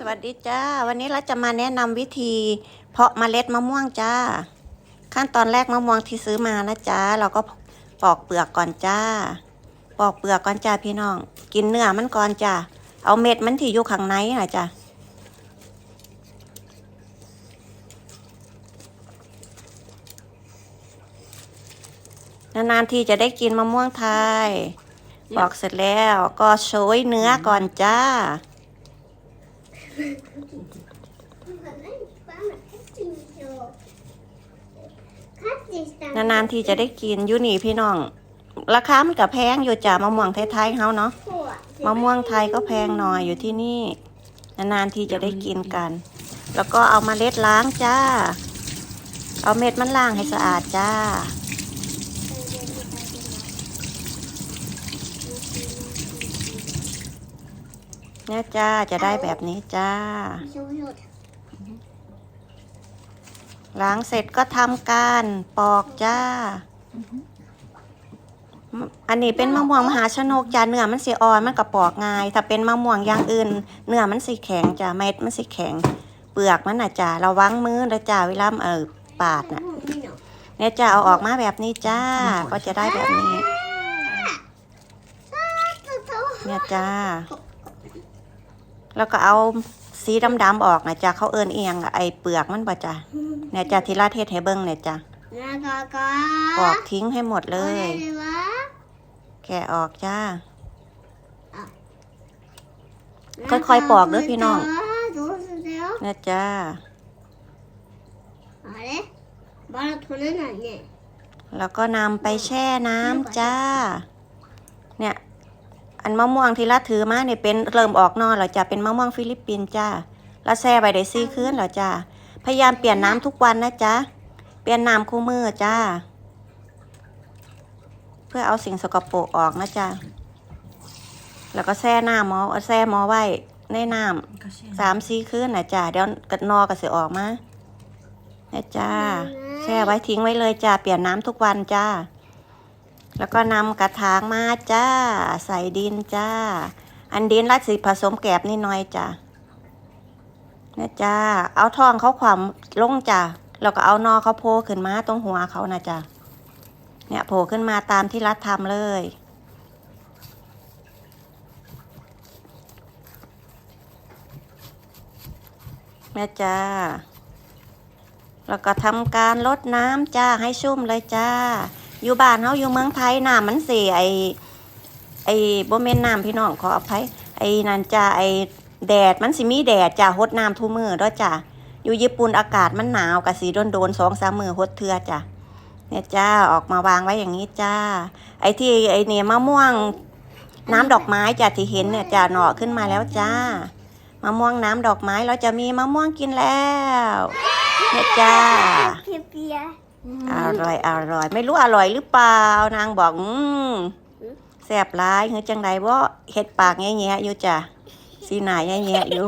สวัสดีจ้า วันนี้เราจะมาแนะนำวิธี เพาะเมล็ดมะม่วงจ้า ขั้นตอนแรกมะม่วงที่ซื้อมานะจ้าเราก็ปอกเปลือกก่อนจ้า ปอกเปลือกก่อนจ้าพี่น้อง กินเนื้อมันก่อนจ้าเอาเม็ดมันที่อยู่ข้างในนะจ้านานๆทีจะได้กินมะม่วงไทยปอกเสร็จแล้วก็โชยเนื้อก่อนจ้า นานๆทีจะได้กินยูนี่พี่น้อง ราคามันก็แพงอยู่จ้ามะม่วงไทยๆเฮาเนาะมะม่วงไทยก็แพงหน่อยอยู่ที่นี่ นานๆทีจะได้กินกัน แล้วก็เอามาเล็ดล้างจ้า เอาเม็ดมันล้างให้สะอาดจ้า เนี่ยจ้าจะได้แบบนี้จ้า ล้างเสร็จก็ทำการปอกจ้า อันนี้เป็นมะม่วงมหาชนกจ้าเนื้อมันสีอ่อนมันก็ปอกง่าย ถ้าเป็นมะม่วงอย่างอื่น เนื้อมันสีแข็งจ้าเม็ดมันสีแข็ง เปลือกมันน่ะจ้าระวังมือนะจ้าเวลาเออปาดน่ะเนี่ยจ้าเอาออกมาแบบนี้จ้า ก็จะได้แบบนี้ เนี่ยจ้า แล้วก็เอาสีดำๆออกนะจ๊ะเขาเอินเอียงไอเปลือกมันบ่จ๊ะเนี่ยจ๊ะทีละเทศให้เบิ้งเนี่ยจ๊ะปอกทิ้งให้หมดเลย แกะออกจ้า ค่อยๆปอกเด้อพี่น้องเนี่ยจ้าแล้วก็นำไปแช่น้ำจ้า เนี่ย อันมะม่วงที่ละถือมาเนี่ยเป็นเริ่มออกนอนแล้วจ้าเป็นมะม่วงฟิลิปปินส์จ้าแล้วแช่ไปได้ซี่คืนแล้วจ้าพยายามเปลี่ยนน้ำทุกวันนะจ๊ะเปลี่ยนน้ำคู่มือจ้า เพื่อเอาสิ่งสกปรกออกนะจ๊ะแล้วก็แช่น้ำหมอเอาแช่หมอไว้ในน้ำสามสี่คืนนะจ้าเดี๋ยวกระนอก็สิออกมานะจ้าแช่ไว้ทิ้งไว้เลยจ้าเปลี่ยนน้ำทุกวันจ้า แล้วก็นำกระถางมาจ้า ใส่ดินจ้า อันดินรัดสีผสมแกบนิดหน่อยจ้านะจ้า เอาทองเขาความลงจ้าแล้วก็เอานอเขาโผล่ขึ้นมาตรงหัวเขานะจ้าเนี่ยโผล่ขึ้นมาตามที่รัดทำเลยแม่จ้าแล้วก็ทำการลดน้ำจ้าให้ชุ่มเลยจ้า อยู่บ้านเขาอยู่เมืองไทยน้ำมันเสียไอไอโบเมนน้ำพี่น้องขออภัยไอ้นันจ่าไอแดดมันสิมีแดดจ้าฮดน้ำทุ่มือด้วยจ่าอยู่ญี่ปุ่นอากาศมันหนาวกะสีโดนโดนสองสามมือฮดเทือจ่าเนี่ยจ้าออกมาวางไว้อย่างนี้จ้า ไอ้ที่ไอ้เนี่ยมะม่วงน้ำดอกไม้จ่าที่เห็นเนี่ยจ้าหน่อขึ้นมาแล้วจ้ามะม่วงน้ำดอกไม้เราจะมีมะม่วงกินแล้วเนี่ยจ้า อร่อยอร่อย ไม่รู้อร่อยหรือเปล่านางบอกอืมแซ่บร้ายเฮ้ยจังไดว่าเห็ดปากแง่ๆอยู่จ้ะสีหนาแง่ๆอยู่